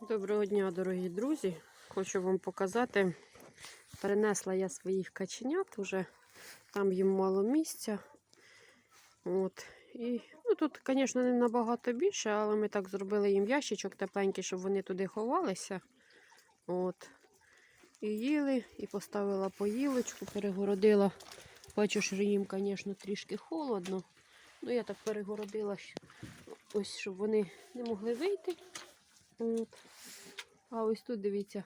Доброго дня, дорогі друзі. Хочу вам показати. Перенесла я своїх каченят уже. Там їм мало місця. От. І, ну, тут, звісно, не набагато більше, але ми так зробили їм ящичок тепленький, щоб вони туди ховалися. От. І їли, і поставила поїлочку, перегородила. Бачу, що їм, звісно, трішки холодно. Ну, я так перегородила, ось, щоб вони не могли вийти. От. А ось тут дивіться,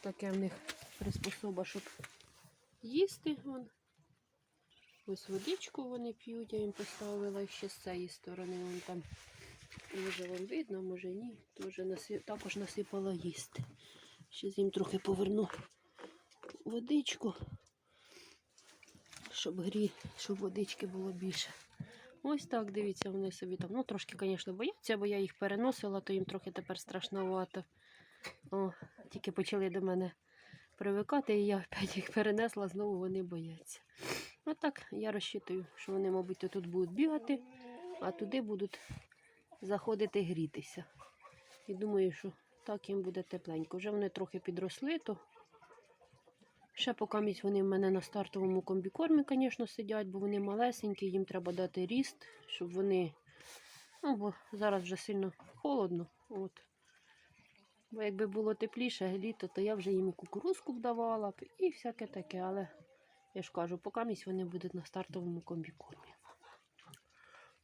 таке в них приспособа, щоб їсти. Вон. Ось водичку вони п'ють, я їм поставила ще з цієї сторони. Вон там, може вам видно, може ні. Теж наси... також насипала їсти. Ще їм трохи поверну водичку, щоб грі, щоб водички було більше. Ось так, дивіться, вони собі там. Ну, трошки, звісно, бояться, бо я їх переносила, то їм трохи тепер страшновато. О, тільки почали до мене привикати, і я опять їх перенесла, знову вони бояться. Отак я розчитую, що вони, мабуть, тут будуть бігати, а туди будуть заходити грітися. І думаю, що так їм буде тепленько. Вже вони трохи підросли, то Ще поки місць вони в мене на стартовому комбікормі, звісно, сидять, бо вони малесенькі, їм треба дати ріст, щоб вони. Ну, бо зараз вже сильно холодно. От. Бо якби було тепліше літо, то я вже їм і кукурузку б давала б і всяке таке. Але я ж кажу, поки місць вони будуть на стартовому комбікормі.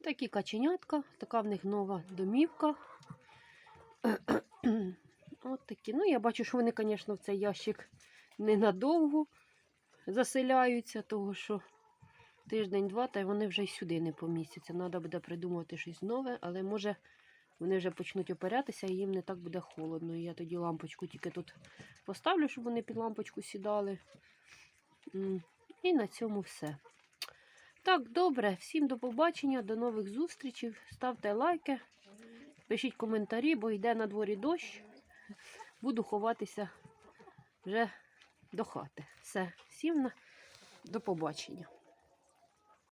Такі каченятка, така в них нова домівка. От такі. Ну, я бачу, що вони, звісно, в цей ящик ненадовго заселяються, того що тиждень-два, та й вони вже й сюди не помістяться. Треба буде придумати щось нове, але може вони вже почнуть опирятися і їм не так буде холодно. І я тоді лампочку тільки тут поставлю, щоб вони під лампочку сідали. І на цьому все. Так, добре, всім до побачення, до нових зустрічей. Ставте лайки, пишіть коментарі, бо йде на дворі дощ. Буду ховатися вже до хати. Все, всім до побачення.